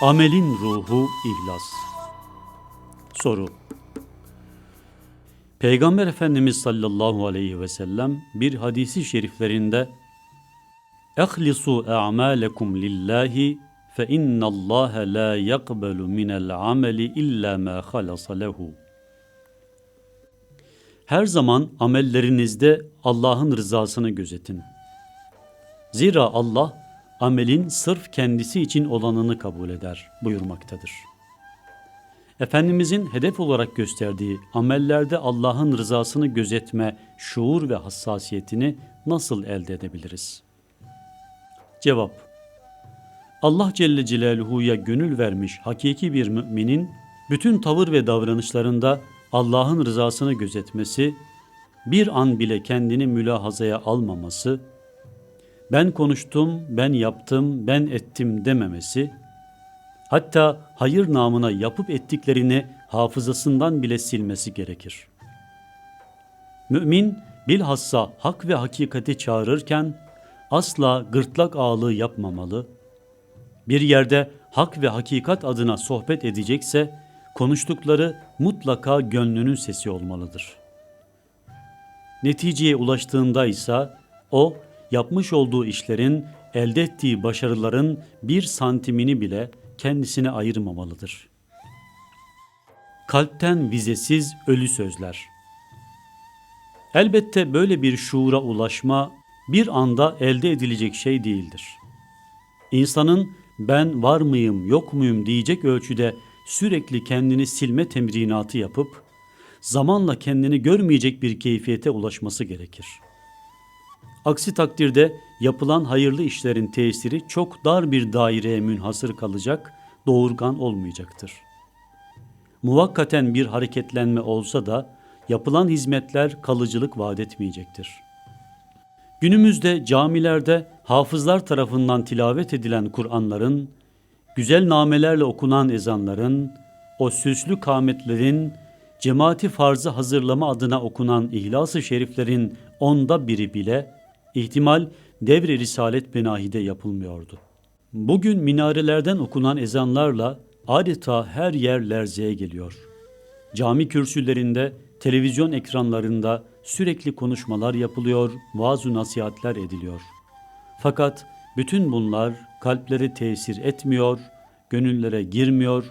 Amelin ruhu ihlas. Soru. Peygamber Efendimiz sallallahu aleyhi ve sellem bir hadisi şeriflerinde "Ehlisu a'malekum lillahi fe innallaha la yaqbalu minel ameli illa ma halasa lehu." Her zaman amellerinizde Allah'ın rızasını gözetin. Zira Allah amelin sırf kendisi için olanını kabul eder buyurmaktadır. Efendimizin hedef olarak gösterdiği amellerde Allah'ın rızasını gözetme şuur ve hassasiyetini nasıl elde edebiliriz? Cevap Allah Celle Celaluhu'ya gönül vermiş hakiki bir müminin bütün tavır ve davranışlarında Allah'ın rızasını gözetmesi, bir an bile kendini mülahazaya almaması, ben konuştum, ben yaptım, ben ettim dememesi, hatta hayır namına yapıp ettiklerini hafızasından bile silmesi gerekir. Mümin bilhassa hak ve hakikati çağırırken asla gırtlak ağlığı yapmamalı, bir yerde hak ve hakikat adına sohbet edecekse konuştukları mutlaka gönlünün sesi olmalıdır. Neticeye ulaştığında ise o yapmış olduğu işlerin, elde ettiği başarıların bir santimini bile kendisine ayırmamalıdır. Kalpten vizesiz ölü sözler. Elbette böyle bir şuura ulaşma bir anda elde edilecek şey değildir. İnsanın ben var mıyım yok muyum diyecek ölçüde sürekli kendini silme temrinatı yapıp zamanla kendini görmeyecek bir keyfiyete ulaşması gerekir.'' Aksi takdirde yapılan hayırlı işlerin tesiri çok dar bir daireye münhasır kalacak, doğurgan olmayacaktır. Muvakkaten bir hareketlenme olsa da yapılan hizmetler kalıcılık vaat etmeyecektir. Günümüzde camilerde hafızlar tarafından tilavet edilen Kur'anların, güzel namelerle okunan ezanların, o süslü kametlerin, cemaati farzı hazırlama adına okunan ihlas-ı şeriflerin onda biri bile İhtimal devri Risalet Benahi'de yapılmıyordu. Bugün minarelerden okunan ezanlarla adeta her yer lerzeye geliyor. Cami kürsülerinde, televizyon ekranlarında sürekli konuşmalar yapılıyor, vaaz nasihatler ediliyor. Fakat bütün bunlar kalplere tesir etmiyor, gönüllere girmiyor,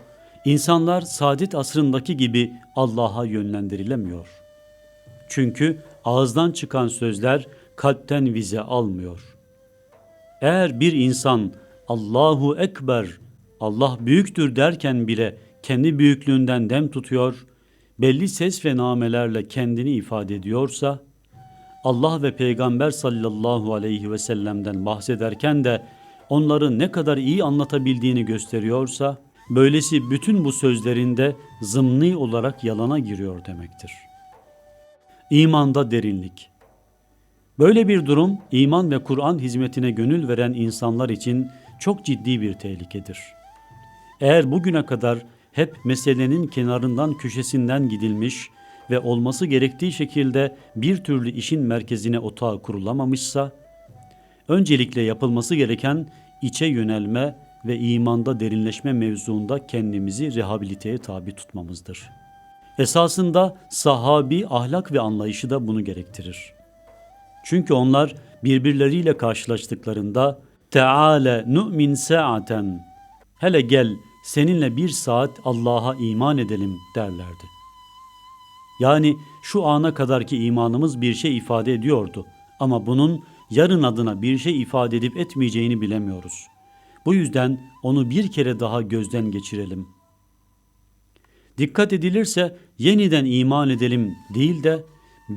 insanlar saadet asrındaki gibi Allah'a yönlendirilemiyor. Çünkü ağızdan çıkan sözler kalpten vize almıyor. Eğer bir insan Allahu Ekber, Allah büyüktür derken bile kendi büyüklüğünden dem tutuyor, belli ses ve namelerle kendini ifade ediyorsa, Allah ve Peygamber sallallahu aleyhi ve sellem'den bahsederken de onları ne kadar iyi anlatabildiğini gösteriyorsa, böylesi bütün bu sözlerinde zımni olarak yalana giriyor demektir. İmanda derinlik Böyle bir durum iman ve Kur'an hizmetine gönül veren insanlar için çok ciddi bir tehlikedir. Eğer bugüne kadar hep meselenin kenarından köşesinden gidilmiş ve olması gerektiği şekilde bir türlü işin merkezine otağı kurulamamışsa, öncelikle yapılması gereken içe yönelme ve imanda derinleşme mevzuunda kendimizi rehabiliteye tabi tutmamızdır. Esasında sahabi ahlak ve anlayışı da bunu gerektirir.'' Çünkü onlar birbirleriyle karşılaştıklarında Teala nu'min sa'aten hele gel seninle bir saat Allah'a iman edelim derlerdi. Yani şu ana kadarki imanımız bir şey ifade ediyordu ama bunun yarın adına bir şey ifade edip etmeyeceğini bilemiyoruz. Bu yüzden onu bir kere daha gözden geçirelim. Dikkat edilirse yeniden iman edelim değil de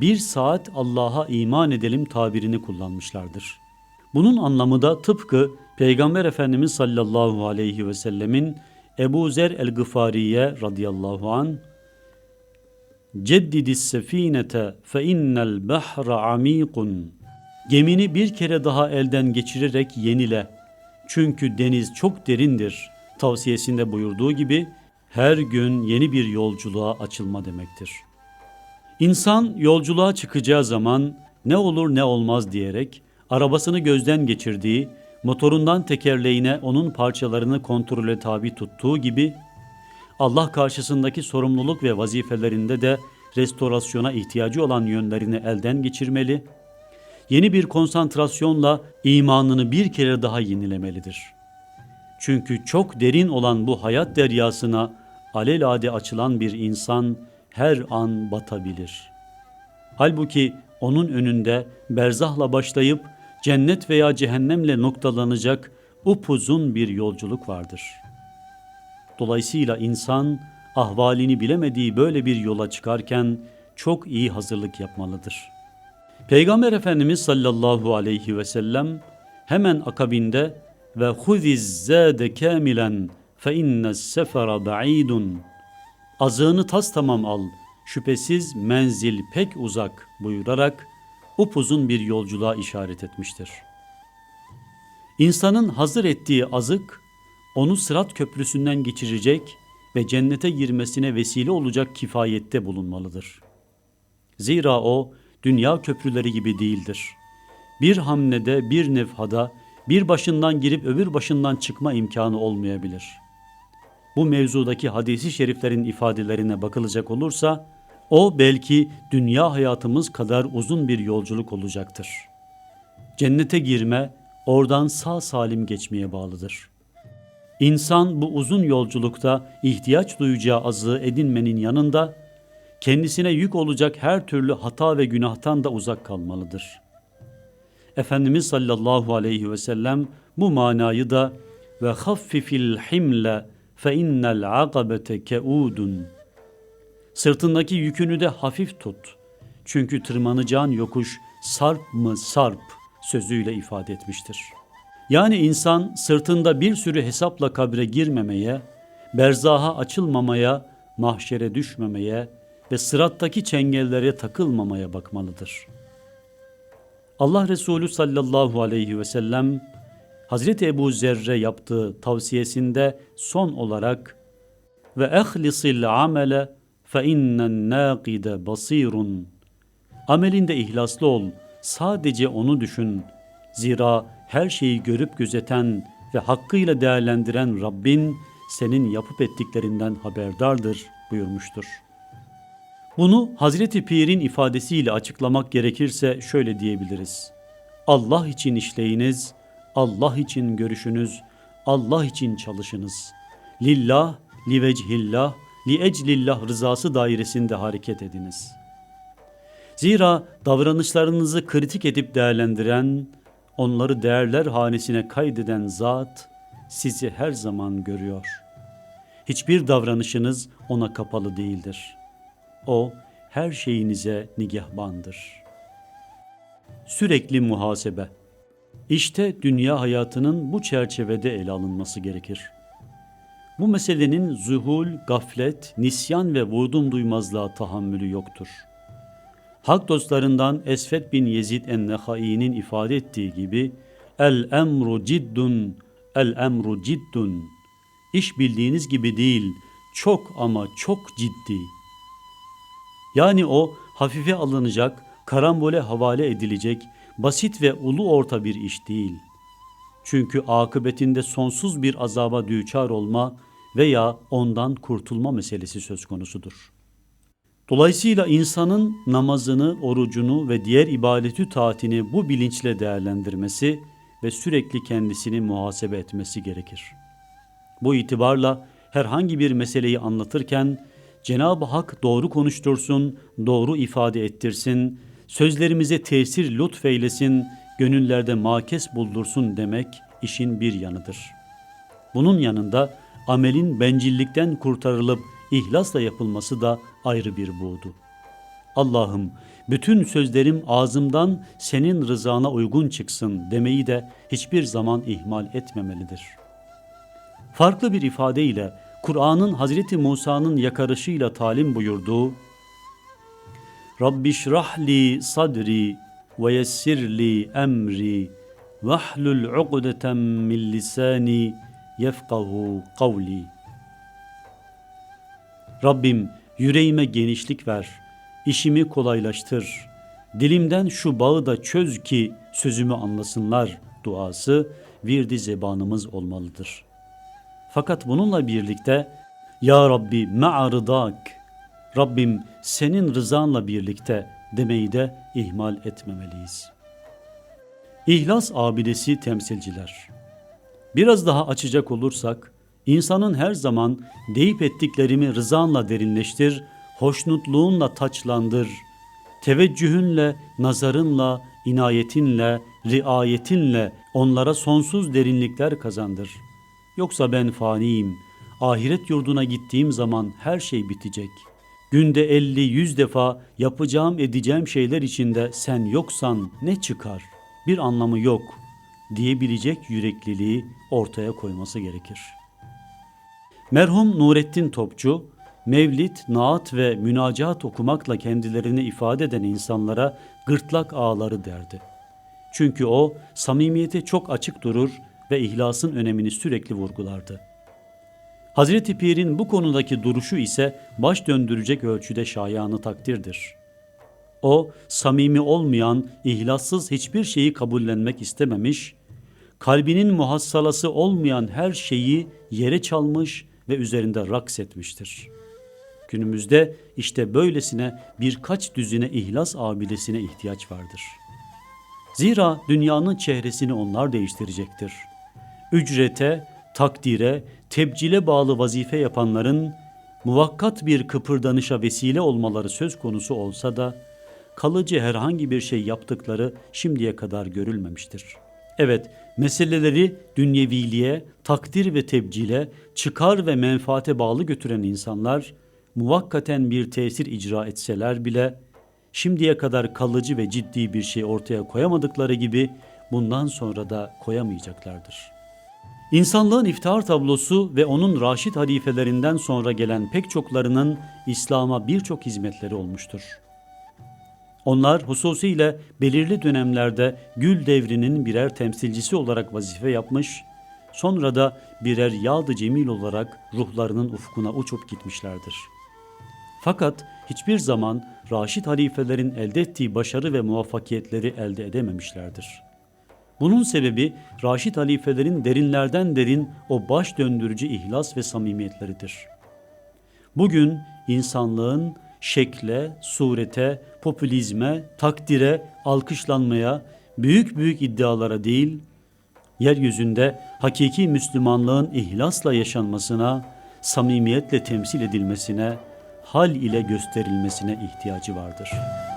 bir saat Allah'a iman edelim tabirini kullanmışlardır. Bunun anlamı da tıpkı Peygamber Efendimiz sallallahu aleyhi ve sellemin Ebu Zer el-Gıfariye radıyallahu an Ceddidis sefinete fe innel bahra amikun Gemini bir kere daha elden geçirerek yenile. Çünkü deniz çok derindir. Tavsiyesinde buyurduğu gibi her gün yeni bir yolculuğa açılma demektir. İnsan yolculuğa çıkacağı zaman ne olur ne olmaz diyerek arabasını gözden geçirdiği, motorundan tekerleğine onun parçalarını kontrole tabi tuttuğu gibi Allah karşısındaki sorumluluk ve vazifelerinde de restorasyona ihtiyacı olan yönlerini elden geçirmeli, yeni bir konsantrasyonla imanını bir kere daha yenilemelidir. Çünkü çok derin olan bu hayat deryasına alelade açılan bir insan her an batabilir. Halbuki onun önünde berzahla başlayıp cennet veya cehennemle noktalanacak upuzun bir yolculuk vardır. Dolayısıyla insan ahvalini bilemediği böyle bir yola çıkarken çok iyi hazırlık yapmalıdır. Peygamber Efendimiz sallallahu aleyhi ve sellem hemen akabinde ve huziz zade kamilen fe innes sefera ba'idun azığını tas tamam al şüphesiz menzil pek uzak buyurarak upuzun bir yolculuğa işaret etmiştir. İnsanın hazır ettiği azık onu sırat köprüsünden geçirecek ve cennete girmesine vesile olacak kifayette bulunmalıdır. Zira o dünya köprüleri gibi değildir. Bir hamlede, bir nefhada, bir başından girip öbür başından çıkma imkanı olmayabilir. Bu mevzudaki hadisi şeriflerin ifadelerine bakılacak olursa, o belki dünya hayatımız kadar uzun bir yolculuk olacaktır. Cennete girme, oradan sağ salim geçmeye bağlıdır. İnsan bu uzun yolculukta ihtiyaç duyacağı azığı edinmenin yanında, kendisine yük olacak her türlü hata ve günahtan da uzak kalmalıdır. Efendimiz sallallahu aleyhi ve sellem bu manayı da ve haffifil himle fe innel akabete keudun Sırtındaki yükünü de hafif tut. Çünkü tırmanacağın yokuş sarp mı sarp sözüyle ifade etmiştir. Yani insan sırtında bir sürü hesapla kabre girmemeye, berzaha açılmamaya, mahşere düşmemeye ve sırattaki çengellere takılmamaya bakmalıdır. Allah Resulü sallallahu aleyhi ve sellem Hazreti Ebu Zerre yaptığı tavsiyesinde son olarak ve ehlisil amele fe innen nâkide basirun Amelinde ihlaslı ol, sadece onu düşün. Zira her şeyi görüp gözeten ve hakkıyla değerlendiren Rabbin senin yapıp ettiklerinden haberdardır buyurmuştur. Bunu Hazreti Pir'in ifadesiyle açıklamak gerekirse şöyle diyebiliriz. Allah için işleyiniz, Allah için görüşünüz, Allah için çalışınız. Lillah, li vechillah, li eclillah rızası dairesinde hareket ediniz. Zira davranışlarınızı kritik edip değerlendiren, onları değerler hanesine kaydeden zat sizi her zaman görüyor. Hiçbir davranışınız ona kapalı değildir. O her şeyinize nigahbandır. Sürekli muhasebe. İşte dünya hayatının bu çerçevede ele alınması gerekir. Bu meselenin zuhul, gaflet, nisyan ve vurdum duymazlığa tahammülü yoktur. Hak dostlarından Esfet bin Yezid en-Nehai'nin ifade ettiği gibi el emru ciddun, el emru ciddun. İş bildiğiniz gibi değil, çok ama çok ciddi. Yani o hafife alınacak, karambole havale edilecek, basit ve ulu orta bir iş değil. Çünkü akıbetinde sonsuz bir azaba düçar olma veya ondan kurtulma meselesi söz konusudur. Dolayısıyla insanın namazını, orucunu ve diğer ibadeti taatini bu bilinçle değerlendirmesi ve sürekli kendisini muhasebe etmesi gerekir. Bu itibarla herhangi bir meseleyi anlatırken Cenab-ı Hak doğru konuştursun, doğru ifade ettirsin, sözlerimize tesir lütfeylesin, gönüllerde makes buldursun demek işin bir yanıdır. Bunun yanında amelin bencillikten kurtarılıp ihlasla yapılması da ayrı bir buğdu. Allah'ım bütün sözlerim ağzımdan senin rızana uygun çıksın demeyi de hiçbir zaman ihmal etmemelidir. Farklı bir ifadeyle Kur'an'ın Hazreti Musa'nın yakarışıyla talim buyurduğu Rabbi şrahli sadri ve yessirli emri vahlul uqdeten min lisani yefkahu kavli Rabbim yüreğime genişlik ver, işimi kolaylaştır. Dilimden şu bağı da çöz ki sözümü anlasınlar duası virdi zebanımız olmalıdır. Fakat bununla birlikte Ya Rabbi ma'arıdak Rabbim senin rızanla birlikte demeyi de ihmal etmemeliyiz. İhlas abidesi temsilciler. Biraz daha açacak olursak, insanın her zaman deyip ettiklerimi rızanla derinleştir, hoşnutluğunla taçlandır, teveccühünle, nazarınla, inayetinle, riayetinle onlara sonsuz derinlikler kazandır. Yoksa ben faniyim, ahiret yurduna gittiğim zaman her şey bitecek. Günde elli yüz defa yapacağım edeceğim şeyler içinde sen yoksan ne çıkar? Bir anlamı yok diyebilecek yürekliliği ortaya koyması gerekir. Merhum Nurettin Topçu, mevlid, naat ve münacat okumakla kendilerini ifade eden insanlara gırtlak ağları derdi. Çünkü o samimiyete çok açık durur ve ihlasın önemini sürekli vurgulardı. Hazreti Pir'in bu konudaki duruşu ise baş döndürecek ölçüde şayanı takdirdir. O, samimi olmayan, ihlassız hiçbir şeyi kabullenmek istememiş, kalbinin muhassalası olmayan her şeyi yere çalmış ve üzerinde raks etmiştir. Günümüzde işte böylesine birkaç düzine ihlas abidesine ihtiyaç vardır. Zira dünyanın çehresini onlar değiştirecektir. Ücrete, takdire, tebcile bağlı vazife yapanların muvakkat bir kıpırdanışa vesile olmaları söz konusu olsa da kalıcı herhangi bir şey yaptıkları şimdiye kadar görülmemiştir. Evet, meseleleri dünyeviliğe, takdir ve tebcile, çıkar ve menfaate bağlı götüren insanlar muvakkaten bir tesir icra etseler bile şimdiye kadar kalıcı ve ciddi bir şey ortaya koyamadıkları gibi bundan sonra da koyamayacaklardır.'' İnsanlığın iftihar tablosu ve onun raşit halifelerinden sonra gelen pek çoklarının İslam'a birçok hizmetleri olmuştur. Onlar hususiyle belirli dönemlerde Gül devrinin birer temsilcisi olarak vazife yapmış, sonra da birer yağdı cemil olarak ruhlarının ufkuna uçup gitmişlerdir. Fakat hiçbir zaman raşit halifelerin elde ettiği başarı ve muvaffakiyetleri elde edememişlerdir.'' Bunun sebebi Raşid halifelerin derinlerden derin o baş döndürücü ihlas ve samimiyetleridir. Bugün insanlığın şekle, surete, popülizme, takdire, alkışlanmaya, büyük büyük iddialara değil, yeryüzünde hakiki Müslümanlığın ihlasla yaşanmasına, samimiyetle temsil edilmesine, hal ile gösterilmesine ihtiyacı vardır.''